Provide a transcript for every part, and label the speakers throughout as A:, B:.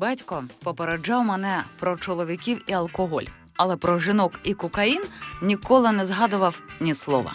A: Батько попереджав мене про чоловіків і алкоголь, але про жінок і кокаїн ніколи не згадував ні слова.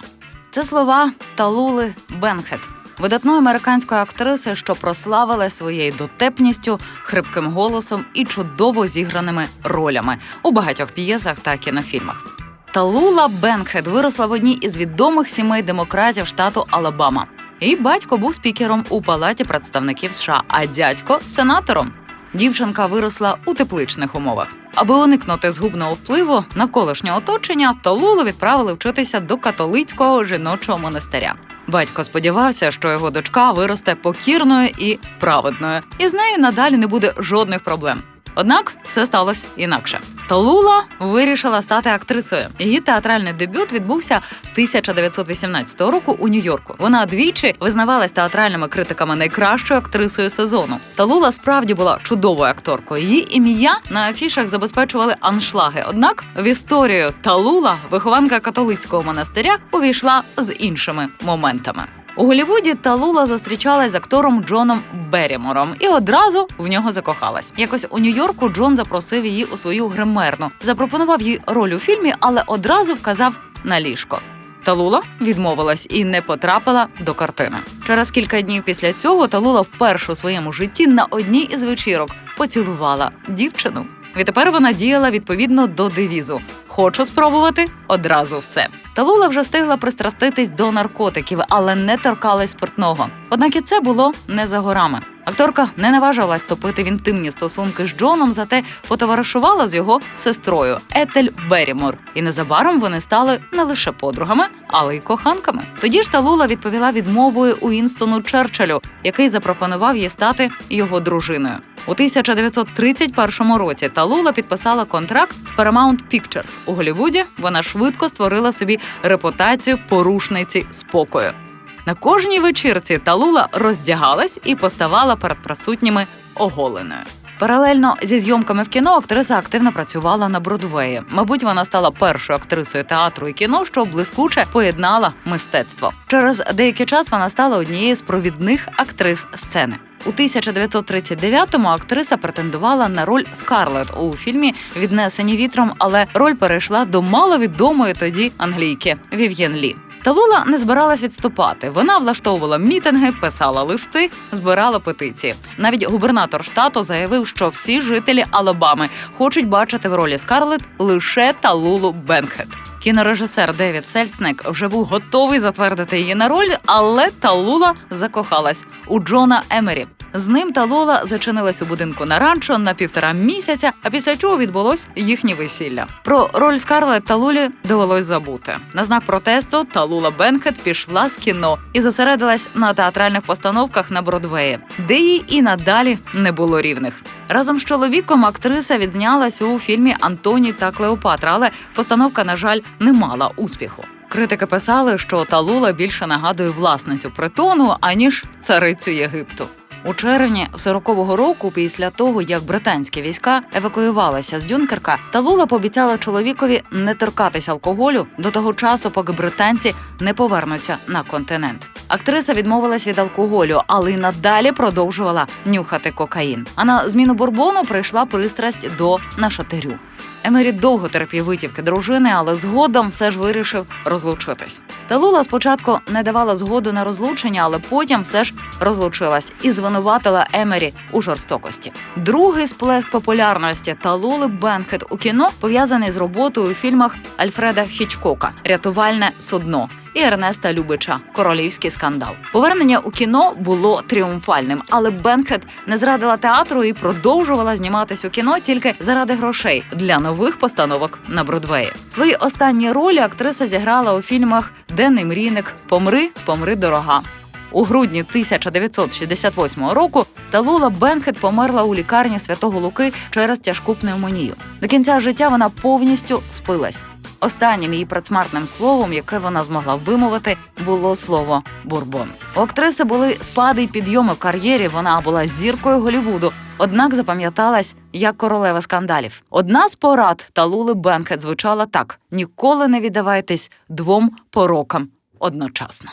A: Це слова Талули Бенхет, видатної американської актриси, що прославила своєю дотепністю, хрипким голосом і чудово зіграними ролями у багатьох п'єсах та кінофільмах. Талула Бенхед виросла в одній із відомих сімей демократів штату Алабама. Її батько був спікером у палаті представників США, а дядько сенатором. Дівчинка виросла у тепличних умовах. Аби уникнути згубного впливу навколишнього оточення, Талулу відправили вчитися до католицького жіночого монастиря. Батько сподівався, що його дочка виросте покірною і праведною, і з нею надалі не буде жодних проблем. Однак все сталося інакше. Талула вирішила стати актрисою. Її театральний дебют відбувся 1918 року у Нью-Йорку. Вона двічі визнавалась театральними критиками найкращою актрисою сезону. Талула справді була чудовою акторкою. Її ім'я на афішах забезпечували аншлаги. Однак в історію Талула, вихованка католицького монастиря, увійшла з іншими моментами. У Голлівуді Талула зустрічалась з актором Джоном Беррімором і одразу в нього закохалась. Якось у Нью-Йорку Джон запросив її у свою гримерну, запропонував їй роль у фільмі, але одразу вказав на ліжко. Талула відмовилась і не потрапила до картини. Через кілька днів після цього Талула вперше у своєму житті на одній із вечірок поцілувала дівчину. Відтепер вона діяла відповідно до девізу: хочу спробувати одразу все. Талула вже встигла пристраститись до наркотиків, але не торкалась спиртного. Однак і це було не за горами. Акторка не наважилась вступити в інтимні стосунки з Джоном, зате потоваришувала з його сестрою Етель Берімор. І незабаром вони стали не лише подругами, але й коханками. Тоді ж Талула відповіла відмовою Уінстону Черчиллю, який запропонував їй стати його дружиною. У 1931 році Талула підписала контракт з Paramount Pictures. У Голлівуді вона швидко створила собі репутацію порушниці спокою. На кожній вечірці Талула роздягалась і поставала перед присутніми оголеною. Паралельно зі зйомками в кіно актриса активно працювала на Бродвеї. Мабуть, вона стала першою актрисою театру і кіно, що блискуче поєднала мистецтво. Через деякий час вона стала однією з провідних актрис сцени. У 1939-му актриса претендувала на роль Скарлет у фільмі Віднесені вітром, але роль перейшла до маловідомої тоді англійки Вів'єн Лі. Талула не збиралась відступати. Вона влаштовувала мітинги, писала листи, збирала петиції. Навіть губернатор штату заявив, що всі жителі Алабами хочуть бачити в ролі Скарлет лише Талулу Бенкет. Кінорежисер Девід Сельцник вже був готовий затвердити її на роль, але Талула закохалась у Джона Емері. З ним Талула зачинилась у будинку на ранчо на півтора місяця, а після чого відбулось їхнє весілля. Про роль Скарлет Талулі довелось забути. На знак протесту Талула Бенкет пішла з кіно і зосередилась на театральних постановках на Бродвеї, де їй і надалі не було рівних. Разом з чоловіком актриса відзнялась у фільмі Антоні та Клеопатра, але постановка, на жаль, не мала успіху. Критики писали, що Талула більше нагадує власницю притону аніж царицю Єгипту. У червні 40-го року, після того як британські війська евакуювалися з Дюнкерка, Талула пообіцяла чоловікові не торкатися алкоголю до того часу, поки британці не повернуться на континент. Актриса відмовилась від алкоголю, але й надалі продовжувала нюхати кокаїн. А на зміну бурбону прийшла пристрасть до нашатирю. Емері довго терпів витівки дружини, але згодом все ж вирішив розлучитись. Талула спочатку не давала згоду на розлучення, але потім все ж розлучилась і звинуватила Емері у жорстокості. Другий сплеск популярності Талули Бенхет у кіно пов'язаний з роботою у фільмах Альфреда Хічкока Рятувальне судно. І Ернеста Любича Королівський скандал. Повернення у кіно було тріумфальним, але Бенкет не зрадила театру і продовжувала зніматись у кіно тільки заради грошей для нових постановок на Бродвеї. Свої останні ролі актриса зіграла у фільмах Денний мрійник, Помри, помри дорога. У грудні 1968 року Талула Бенхет померла у лікарні святого Луки через тяжку пневмонію. До кінця життя вона повністю спилась. Останнім її працмартним словом, яке вона змогла вимовити, було слово бурбон. У актриси були спади й підйоми в кар'єрі. Вона була зіркою Голівуду, однак запам'яталась як королева скандалів. Одна з порад Талули Бенкет звучала так: ніколи не віддавайтесь двом порокам одночасно.